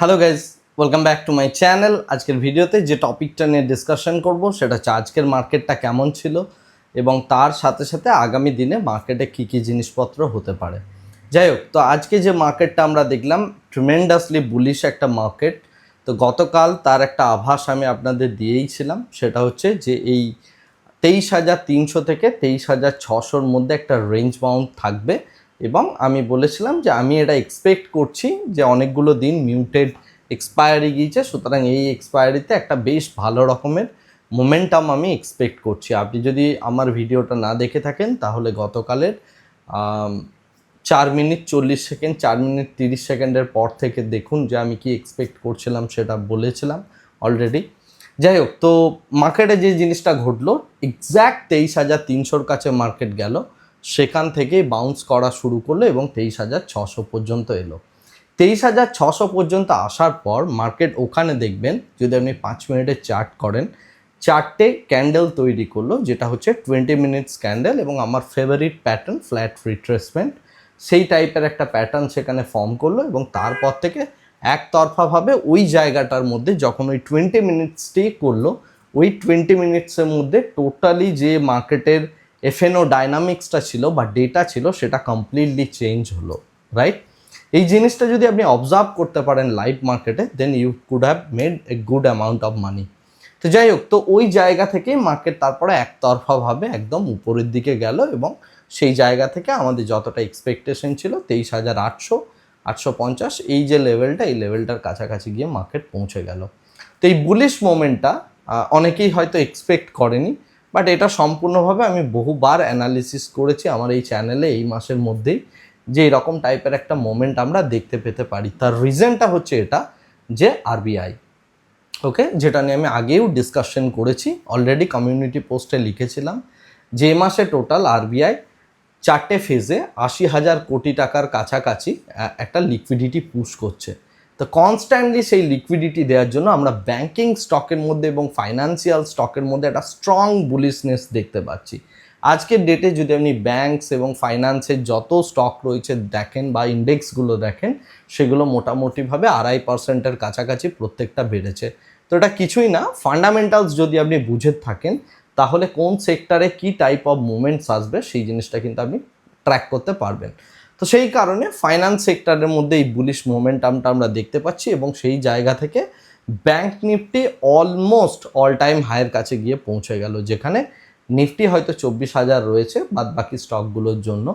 Hello guys welcome back to my channel আজকের ভিডিওতে যে টপিকটা নিয়ে ডিসকাশন করব, সেটা হচ্ছে আজকের মার্কেটটা কেমন ছিল এবং তার সাথে সাথে আগামী দিনে মার্কেটে কী কী জিনিসপত্র হতে পারে। যাই হোক, তো আজকে যে মার্কেটটা আমরা দেখলাম ট্রিমেন্ডাসলি বুলিশ একটা মার্কেট তো গতকাল তার একটা আভাস আমি আপনাদের দিয়েইছিলাম, সেটা হচ্ছে যে এই তেইশ হাজার তিনশো থেকে তেইশ হাজার ছশোর মধ্যে একটা রেঞ্জ বাউন্ড থাকবে। এবং আমি বলেছিলাম যে আমি এটা এক্সপেক্ট করছি যে অনেকগুলো দিন মিউটেড এক্সপায়ারি গিয়েছে, সুতরাং এই এক্সপায়ারিতে একটা বেশ ভালো রকমের মোমেন্টাম আমি এক্সপেক্ট করছি। আপনি যদি আমার ভিডিওটা না দেখে থাকেন, তাহলে গতকালের চার মিনিট চল্লিশ সেকেন্ড, চার মিনিট তিরিশ সেকেন্ডের পর থেকে দেখুন যে আমি কি এক্সপেক্ট করছিলাম সেটা বলেছিলাম অলরেডি যাই হোক, তো মার্কেটে যে জিনিসটা ঘটলো এক্স্যাক্ট তেইশ হাজার তিনশোর কাছে মার্কেট গেল। সেখান থেকেই বাউন্স করা শুরু করল এবং তেইশ হাজার ছশো পর্যন্ত এলো। তেইশ হাজার ছশো পর্যন্ত আসার পর মার্কেট ওখানে দেখবেন, যদি আপনি পাঁচ মিনিটের চার্ট করেন চারটে ক্যান্ডেল তৈরি করল, যেটা হচ্ছে টোয়েন্টি মিনিটস ক্যান্ডেল এবং আমার ফেভারিট প্যাটার্ন ফ্ল্যাট রিট্রেসমেন্ট সেই টাইপের একটা প্যাটার্ন সেখানে ফর্ম করল এবং তারপর থেকে একতরফাভাবে ওই জায়গাটার মধ্যে যখন ওই টোয়েন্টি মিনিট স্টে করল, ওই টোয়েন্টি মিনিটসের মধ্যে টোটালি যে মার্কেটের এফএনও ডাইনামিক্সটা ছিল বা ডেটা ছিল, সেটা কমপ্লিটলি চেঞ্জ হলো রাইট এই জিনিসটা যদি আপনি অবজার্ভ করতে পারেন লাইভ মার্কেটে then you could have made a good amount of money তো যাই হোক, তো ওই জায়গা থেকে মার্কেট তারপরে একতরফাভাবে একদম উপরের দিকে গেল এবং সেই জায়গা থেকে আমাদের যতটা এক্সপেকটেশন ছিল, তেইশ হাজার আটশো আটশো পঞ্চাশ, এই যে লেভেলটা এই লেভেলটার কাছাকাছি গিয়ে মার্কেট পৌঁছে গেল। তো এই বুলিশ মোমেন্টটা অনেকেই হয়তো এক্সপেক্ট করেনি বাট এটা সম্পূর্ণভাবে আমি বহুবার অ্যানালিসিস করেছি আমার এই চ্যানেলে এই মাসের মধ্যেই যে এরকম টাইপের একটা মোমেন্ট আমরা দেখতে পেতে পারি। তার রিজনটা হচ্ছে এটা যে আরবিআই ওকে যেটা নিয়ে আমি আগেও ডিসকাশন করেছি। অলরেডি কমিউনিটি পোস্টে লিখেছিলাম যে মাসে টোটাল আরবিআই চারটে ফেজে আশি হাজার কোটি টাকার কাছাকাছি একটা লিকুইডিটি পুশ করছে। তো কনস্ট্যান্টলি সেই লিকুইডিটি দেওয়ার জন্য আমরা ব্যাংকিং স্টকের মধ্যে এবং ফাইন্যান্সিয়াল স্টকের মধ্যে একটা স্ট্রং বুলিশনেস দেখতে পাচ্ছি। আজকের ডেটে যদি আপনি ব্যাংকস এবং ফাইন্যান্সের যত স্টক রয়েছে দেখেন বা ইন্ডেক্সগুলো দেখেন, সেগুলো মোটামুটিভাবে আড়াই পার্সেন্টের কাছাকাছি প্রত্যেকটা বেড়েছে। তো এটা কিছুই না ফান্ডামেন্টালস যদি আপনি বুঝে থাকেন, তাহলে কোন সেক্টরে কি টাইপ অফ মুভমেন্টস আসবে, সেই জিনিসটা কিন্তু আপনি ট্র্যাক করতে পারবেন। তো সেই কারণে ফাইন্যান্স সেক্টরের মধ্যে এই বুলিশ মোমেন্টামটা আমরা দেখতে পাচ্ছি এবং সেই জায়গা থেকে bank Nifty almost all time হায়ের কাছে গিয়ে পৌঁছে গেল, যেখানে নিফটি হয়তো চব্বিশ হাজার রয়েছে বাদ বাকি স্টকগুলোর জন্য।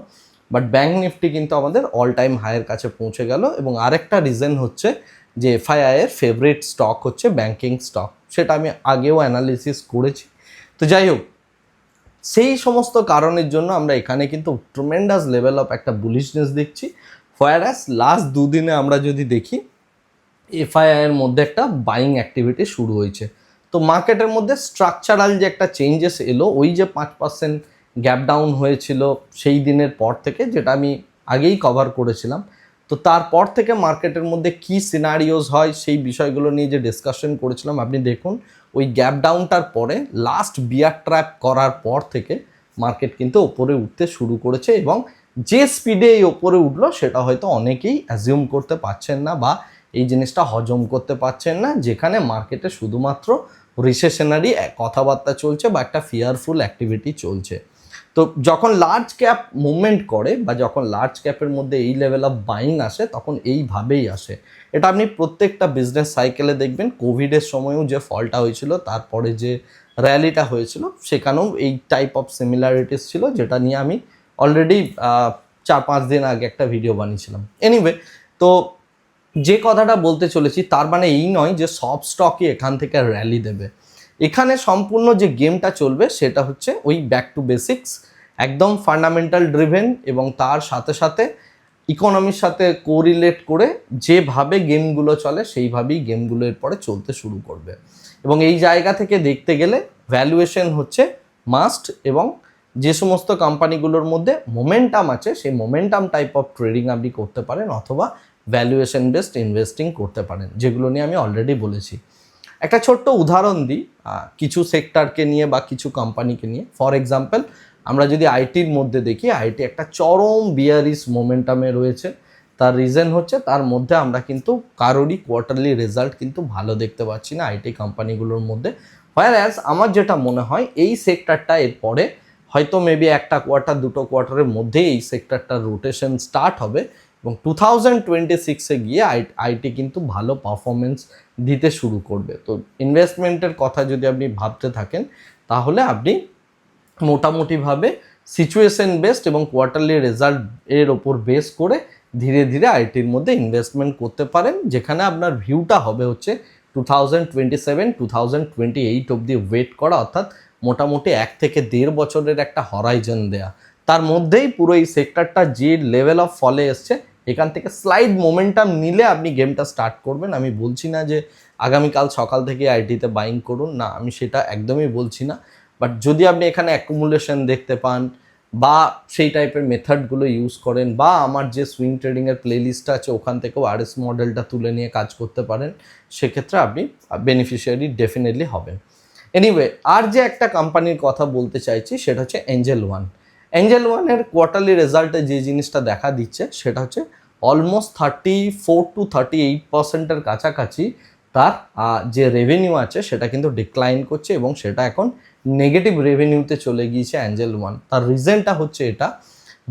বাট ব্যাংক নিফটি কিন্তু আমাদের অল টাইম হায়ের কাছে পৌঁছে গেল এবং আরেকটা রিজন হচ্ছে যে এফআইআই এর ফেভারিট স্টক হচ্ছে ব্যাংকিং স্টক সেটা আমি আগেও অ্যানালিসিস করেছি। তো যাই হোক সেই সমস্ত কারণের জন্য আমরা এখানে কিন্তু ট্রমেন্ডাস লেভেল অফ একটা বুলিশনেস দেখছি। হোয়ারাস লাস্ট দুদিনে আমরা যদি দেখি এফআইআই এর মধ্যে একটা বাইং অ্যাক্টিভিটি শুরু হয়েছে। তো মার্কেটের মধ্যে স্ট্রাকচারাল যে একটা চেঞ্জেস এলো, ওই যে পাঁচ পার্সেন্ট গ্যাপ ডাউন হয়েছিল সেই দিনের পর থেকে, যেটা আমি আগেই কভার করেছিলাম তো তারপর থেকে মার্কেটের মধ্যে কি সিনারিওস হয় সেই বিষয়গুলো নিয়ে যে ডিসকাশন করেছিলাম, আপনি দেখুন, ওই গ্যাপ ডাউনটার পরে লাস্ট বিয়ার ট্র্যাপ করার পর থেকে মার্কেট কিন্তু ওপরে উঠতে শুরু করেছে এবং যে স্পিডে এই ওপরে উঠল, সেটা হয়তো অনেকেই অ্যাজিউম করতে পারছেন না বা এই জিনিসটা হজম করতে পারছেন না, যেখানে মার্কেটে শুধুমাত্র রিসেশনারি কথাবার্তা চলছে বা একটা ফিয়ারফুল অ্যাক্টিভিটি চলছে। তো যখন লার্জ ক্যাপ মুভমেন্ট করে বা যখন লার্জ ক্যাপের মধ্যে এই লেভেল অফ বাইং আসে, তখন এইভাবেই আসে। এটা আপনি প্রত্যেকটা বিজনেস সাইকেলে দেখবেন। কোভিডের সময়ও যে ফলটা হয়েছিল, তারপরে যে র্যালিটা হয়েছিল, সেখানেও এই টাইপ অফ সিমিলারিটিস ছিল, যেটা নিয়ে আমি অলরেডি চার পাঁচ দিন আগে একটা ভিডিও বানিয়েছিলাম। এনিওয়ে তো যে কথাটা বলতে চলেছি, তার মানে এই নয় যে সব স্টকই এখান থেকে র্যালি দেবে। এখানে সম্পূর্ণ যে গেমটা চলবে সেটা হচ্ছে ওই ব্যাক টু বেসিক্স একদম ফান্ডামেন্টাল ড্রিভেন এবং তার সাথে সাথে ইকোনমির সাথে কোরিলেট করে যেভাবে গেমগুলো চলে সেইভাবেই গেমগুলো এরপরে চলতে শুরু করবে। এবং এই জায়গা থেকে দেখতে গেলে ভ্যালুয়েশন হচ্ছে মাস্ট এবং যে সমস্ত কোম্পানিগুলোর মধ্যে মোমেন্টাম আছে সেই মোমেন্টাম টাইপ অফ ট্রেডিং আপনি করতে পারেন অথবা ভ্যালুয়েশন বেসড ইনভেস্টিং করতে পারেন, যেগুলো নিয়ে আমি অলরেডি বলেছি। একটা ছোট্ট উদাহরণ দিই কিছু সেক্টরকে নিয়ে বা কিছু কোম্পানিকে নিয়ে। ফর এক্সাম্পল আমরা যদি আইটির মধ্যে দেখি, আইটি একটা চরম বিয়ারিস মোমেন্টামে রয়েছে। তার রিজন হচ্ছে, তার মধ্যে আমরা কিন্তু কারোরই কোয়ার্টারলি রেজাল্ট কিন্তু ভালো দেখতে পাচ্ছি না আইটি কোম্পানিগুলোর মধ্যে। হোয়ার অ্যাজ আমার যেটা মনে হয়, এই সেক্টরটা এরপরে হয়তো মেবি একটা কোয়ার্টার দুটো কোয়ার্টারের মধ্যেই এই সেক্টরটার রোটেশন স্টার্ট হবে। এবং টু থাউজেন্ড টোয়েন্টি সিক্সে গিয়ে আইটি কিন্তু ভালো পারফরমেন্স দিতে শুরু করবে। তো ইনভেস্টমেন্টের কথা যদি আপনি ভাবতে থাকেন, তাহলে আপনি মোটামুটিভাবে সিচুয়েশন বেসড এবং কোয়ার্টারলি রেজাল্ট এর ওপর বেস করে ধীরে ধীরে আইটির মধ্যে ইনভেস্টমেন্ট করতে পারেন, যেখানে আপনার ভিউটা হবে হচ্ছে two thousand twenty seven two thousand twenty eight অব্দি ওয়েট করা, অর্থাৎ মোটামুটি এক থেকে দেড় বছরের একটা হরাইজন দেয়া। তার মধ্যেই পুরো এই সেক্টরটা যে লেভেল অফ ফলে এসছে এখান থেকে স্লাইড মোমেন্টাম নিলে আপনি গেমটা স্টার্ট করবেন। আমি বলছি না যে আগামীকাল সকাল থেকে আইটিতে বাইং করুন। না, আমি সেটা একদমই বলছি না। বাট যদি আপনি এখানে অ্যাকুমুলেশন দেখতে পান বা সেই টাইপের মেথডগুলো ইউজ করেন বা আমার যে সুইং ট্রেডিংয়ের প্লেলিস্টটা আছে, ওখান থেকেও আরএস মডেলটা তুলে নিয়ে কাজ করতে পারেন, সেক্ষেত্রে আপনি বেনিফিশিয়ারি ডেফিনেটলি হবেন। এনিওয়ে আর যে একটা কোম্পানির কথা বলতে চাইছি, সেটা হচ্ছে এঞ্জেল ওয়ান এঞ্জেল ওয়ানের কোয়ার্টারলি রেজাল্টে যে জিনিসটা দেখা দিচ্ছে, সেটা হচ্ছে almost thirty four to thirty eight পার্সেন্টের কাছাকাছি তার যে রেভিনিউ আছে, সেটা কিন্তু ডিক্লাইন করছে এবং সেটা এখন নেগেটিভ রেভিনিউতে চলে গিয়েছে অ্যাঞ্জেল ওয়ান তার রিজনটা হচ্ছে এটা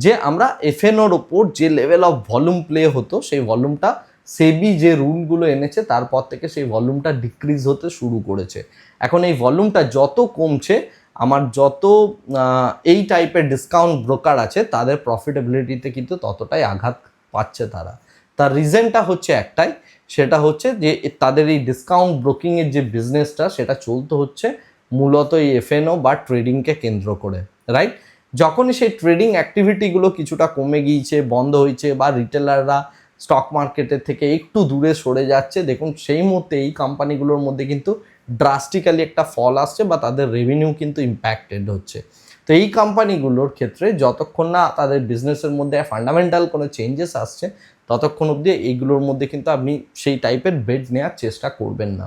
যে আমরা এফএনওর ওপর যে লেভেল অফ ভলিউম প্লে হতো, সেই ভলিউমটা সেবি যে রুলগুলো এনেছে, তারপর থেকে সেই ভলিউমটা ডিক্রিজ হতে শুরু করেছে। এখন এই ভলিউমটা যত কমছে আমার যত এই টাইপের ডিসকাউন্ট ব্রোকার আছে, তাদের প্রফিটেবিলিটিতে কিন্তু ততটাই আঘাত পাচ্ছে তারা। তার রিজনটা হচ্ছে একটাই, সেটা হচ্ছে যে তাদের এই ডিসকাউন্ট ব্রোকিংয়ের যে বিজনেসটা সেটা চলতে হচ্ছে মূলত এই এফএনও বা ট্রেডিংকে কেন্দ্র করে রাইট যখনই সেই ট্রেডিং অ্যাক্টিভিটিগুলো কিছুটা কমে গিয়েছে, বন্ধ হয়েছে বা রিটেলাররা স্টক মার্কেটের থেকে একটু দূরে সরে যাচ্ছে, দেখুন সেই মুহূর্তে এই কোম্পানিগুলোর মধ্যে কিন্তু ড্রাস্টিক্যালি একটা ফল আসছে বা তাদের রেভিনিউ কিন্তু ইম্প্যাক্টেড হচ্ছে। তো এই কোম্পানিগুলোর ক্ষেত্রে যতক্ষণ না তাদের বিজনেসের মধ্যে ফান্ডামেন্টাল কোনো চেঞ্জেস আসছে, ততক্ষণ অবধি এইগুলোর মধ্যে কিন্তু আপনি সেই টাইপের বেড নেওয়ার চেষ্টা করবেন না।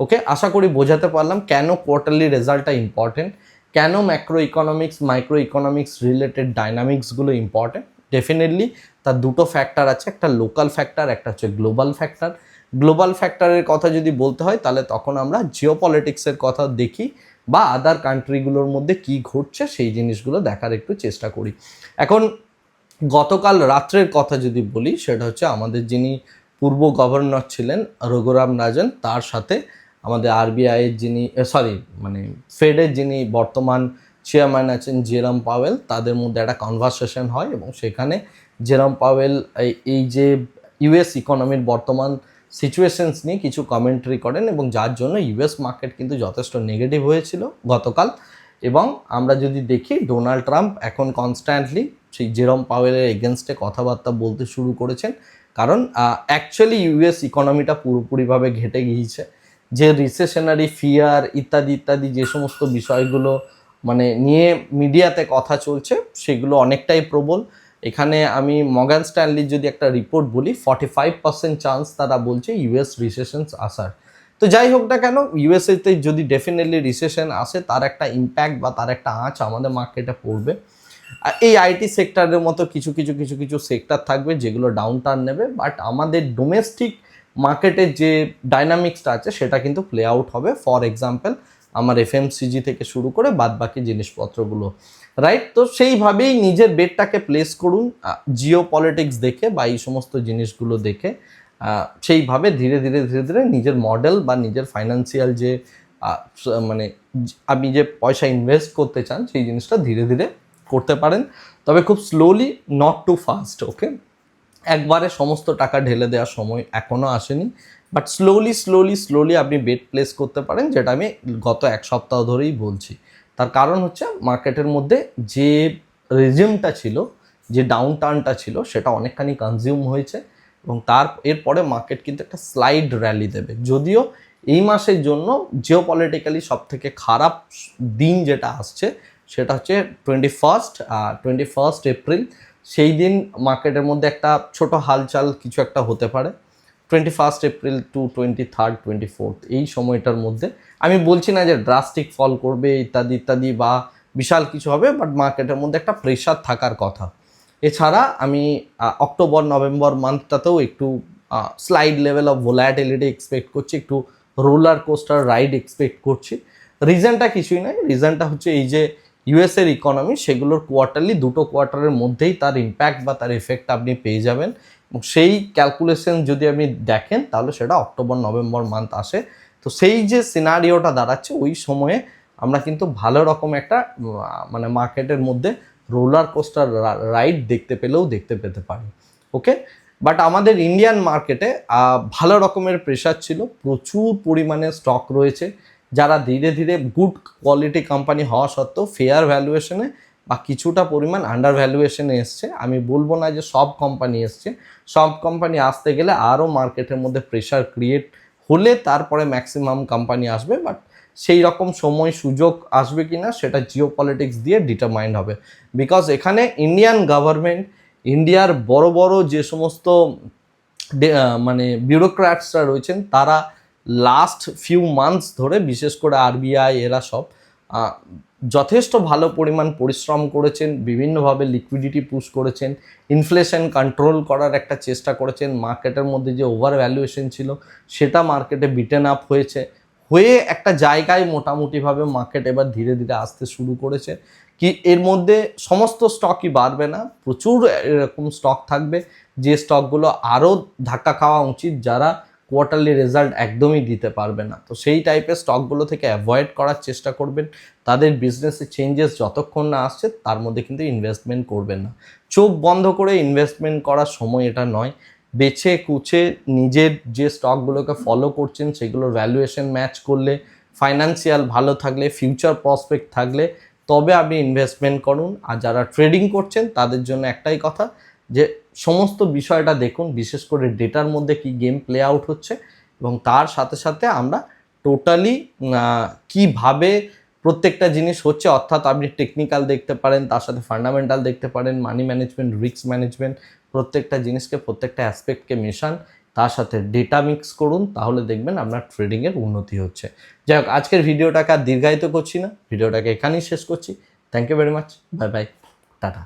ওকে আশা করি বোঝাতে পারলাম কেন কোয়ার্টারলি রেজাল্টটা ইম্পর্টেন্ট কেন macro economics micro economics related ডাইনামিক্সগুলো important definitely তার দুটো ফ্যাক্টর আছে, একটা লোকাল ফ্যাক্টর একটা হচ্ছে গ্লোবাল ফ্যাক্টর গ্লোবাল ফ্যাক্টরের কথা যদি বলতে হয়, তাহলে তখন আমরা জিও পলিটিক্সের কথা দেখি বা আদার কান্ট্রিগুলোর মধ্যে কি ঘটছে সেই জিনিসগুলো দেখার একটু চেষ্টা করি। এখন গতকাল রাত্রের কথা যদি বলি, সেটা হচ্ছে আমাদের যিনি পূর্ব গভর্নর ছিলেন রঘুরাম রাজন, তার সাথে আমাদের আরবিআইয়ের যিনি সরি মানে ফেডের যিনি বর্তমান চেয়ারম্যান আছেন জেরাম পাওয়েল, তাদের মধ্যে একটা কনভারসেশন হয় এবং সেখানে জেরাম পাওয়েল, এই যে ইউএস ইকোনমির বর্তমান সিচুয়েশনস নিয়ে কিছু কমেন্ট্রি করেন এবং যার জন্য ইউএস মার্কেট কিন্তু যথেষ্ট নেগেটিভ হয়েছিল গতকাল। এবং আমরা যদি দেখি ডোনাল্ড ট্রাম্প এখন কনস্ট্যান্টলি সেই জেরম পাওয়েলের এগেনস্টে কথাবার্তা বলতে শুরু করেছেন। কারণ অ্যাকচুয়ালি ইউএস ইকোনমিটা পুরোপুরিভাবে ঘেটে গিয়েছে। যে রিসেশনারি ফিয়ার ইত্যাদি ইত্যাদি যে সমস্ত বিষয়গুলো মানে নিয়ে মিডিয়াতে কথা চলছে, সেগুলো অনেকটাই প্রবল। এখানে আমি মগান স্ট্যানলির যদি একটা রিপোর্ট বলি ফর্টি ফাইভ পার্সেন্ট চান্স তারা বলছে ইউএস রিসেশনস আসার। তো যাই হোক না কেন ইউএসএতে যদি ডেফিনেটলি রিসেশন আসে, তার একটা ইম্প্যাক্ট বা তার একটা আঁচ আমাদের মার্কেটে পড়বে। এই আইটি সেক্টরের মতো কিছু কিছু কিছু কিছু সেক্টর থাকবে যেগুলো ডাউন টার্ন নেবে বাট আমাদের ডোমেস্টিক মার্কেটের যে ডাইনামিক্সটা আছে, সেটা কিন্তু প্লে আউট হবে। ফর এক্সাম্পল আমার এফএমসিজি থেকে শুরু করে বাদ বাকি জিনিসপত্রগুলো রাইট তো সেইভাবেই নিজের বেডটাকে প্লেস করুন জিও পলিটিক্স দেখে বা এই সমস্ত জিনিসগুলো দেখে সেইভাবে ধীরে ধীরে ধীরে ধীরে নিজের মডেল বা নিজের ফাইন্যান্সিয়াল যে মানে আপনি যে পয়সা ইনভেস্ট করতে চান, সেই জিনিসটা ধীরে ধীরে করতে পারেন। তবে খুব slowly not too fast okay একবারে সমস্ত টাকা ঢেলে দেওয়ার সময় এখনও আসেনি। বাট স্লোলি স্লোলি স্লোলি আপনি বেড প্লেস করতে পারেন, যেটা আমি গত এক সপ্তাহ ধরেই বলছি। তার কারণ হচ্ছে মার্কেটের মধ্যে যে রেজিমটা ছিল, যে ডাউন টার্নটা ছিল, সেটা অনেকখানি কনজিউম হয়েছে এবং তার, এরপরে মার্কেট কিন্তু একটা স্লাইড র্যালি দেবে। যদিও এই মাসের জন্য জিও পলিটিক্যালি সব থেকে খারাপ দিন যেটা আসছে, সেটা হচ্ছে twenty first twenty first April সেই দিন মার্কেটের মধ্যে একটা ছোট হালচাল কিছু একটা হতে পারে। Twenty first April to twenty third twenty fourth এই সময়টার মধ্যে। আমি বলছি না যে ড্রাস্টিক ফল করবে, ইত্যাদি ইত্যাদি বা বিশাল কিছু হবে বাট মার্কেটের মধ্যে একটা প্রেশার থাকার কথা। এছাড়া আমি অক্টোবর নভেম্বর মান্থটাতেও একটু slight level of volatility expect করছি, একটু রোলার কোস্টার রাইড এক্সপেক্ট করছি। রিজনটা কিছুই নয় রিজনটা হচ্ছে এই যে ইউএসের ইকোনমি সেগুলোর কোয়ার্টারলি দুটো কোয়ার্টারের মধ্যেই তার ইম্প্যাক্ট বা তার এফেক্ট আপনি পেয়ে যাবেন। এবং সেই ক্যালকুলেশন যদি আপনি দেখেন, তাহলে সেটা অক্টোবর নভেম্বর মান্থ আসে। তো সেই যে সিনারিওটা দাঁড়াচ্ছে, ওই সময়ে আমরা কিন্তু ভালো রকম একটা মানে মার্কেটের মধ্যে রোলার কোস্টার রাইড দেখতে পেলেও দেখতে পেতে পারি। ওকে বাট আমাদের ইন্ডিয়ান মার্কেটে ভালো রকমের প্রেশার ছিল। প্রচুর পরিমাণে স্টক রয়েছে। যারা ধীরে ধীরে গুড কোয়ালিটি কোম্পানি হওয়া সত্ত্বেও ফেয়ার ভ্যালুয়েশনে বা কিছুটা পরিমাণ আন্ডার ভ্যালুয়েশনে এসছে, আমি বলব না যে সব কোম্পানি এসছে, সব কোম্পানি আসতে গেলে আরও মার্কেটের মধ্যে প্রেশার ক্রিয়েট হলে তারপরে ম্যাক্সিমাম কোম্পানি আসবে বাট সেই রকম সময় সুযোগ আসবে কি না সেটা জিও পলিটিক্স দিয়ে ডিটারমাইন্ড হবে। বিকজ এখানে ইন্ডিয়ান গভর্নমেন্ট ইন্ডিয়ার বড় বড় যে সমস্ত মানে বিউরোক্র্যাটসরা রয়েছেন, তারা লাস্ট ফিউ মান্থস ধরে, বিশেষ করে আরবিআই এরা সব যথেষ্ট ভালো পরিমাণ পরিশ্রম করেছেন, বিভিন্নভাবে লিকুইডিটি পুশ করেছেন ইনফ্লেশন কন্ট্রোল করার একটা চেষ্টা করেছেন মার্কেটের মধ্যে যে ওভার ভ্যালুয়েশন ছিল, সেটা মার্কেটে বিটেন আপ হয়েছে, হয়ে একটা জায়গায় মোটামুটিভাবে মার্কেট এবার ধীরে ধীরে আসতে শুরু করেছে, কি এর মধ্যে সমস্ত স্টকই বাড়বে না, প্রচুর এরকম স্টক থাকবে, যে স্টকগুলো আরও ধাক্কা খাওয়া উচিত, যারা কোয়ার্টারলি রেজাল্ট একদমই দিতে পারবে না। তো সেই টাইপের স্টকগুলো থেকে অ্যাভয়েড করার চেষ্টা করবেন। তাদের বিজনেসে চেঞ্জেস যতক্ষণ না আসছে, তার মধ্যে কিন্তু ইনভেস্টমেন্ট করবেন না। চোখ বন্ধ করে ইনভেস্টমেন্ট করার সময় এটা নয়। বেছে কুচে নিজের যে স্টকগুলোকে ফলো করছেন, সেগুলোর ভ্যালুয়েশন ম্যাচ করলে ফাইন্যান্সিয়াল ভালো থাকলে ফিউচার প্রসপেক্ট থাকলে, তবে আপনি ইনভেস্টমেন্ট করুন। আর যারা ট্রেডিং করছেন, তাদের জন্য একটাই কথা যে সমস্ত বিষয়টা দেখুন, বিশেষ করে ডেটার মধ্যে কি গেম প্লে আউট হচ্ছে এবং তার সাথে সাথে আমরা টোটালি কীভাবে প্রত্যেকটা জিনিস হচ্ছে, অর্থাৎ আপনি টেকনিক্যাল দেখতে পারেন, তার সাথে ফান্ডামেন্টাল দেখতে পারেন মানি ম্যানেজমেন্ট রিস্ক ম্যানেজমেন্ট প্রত্যেকটা জিনিসকে, প্রত্যেকটা অ্যাসপেক্টকে মেশান, তার সাথে ডেটা মিক্স করুন, তাহলে দেখবেন আপনার ট্রেডিংয়ের উন্নতি হচ্ছে। যাই হোক, আজকের ভিডিওটাকে আর দীর্ঘায়িত করছি না ভিডিওটাকে এখানেই শেষ করছি। Thank you very much bye bye tata.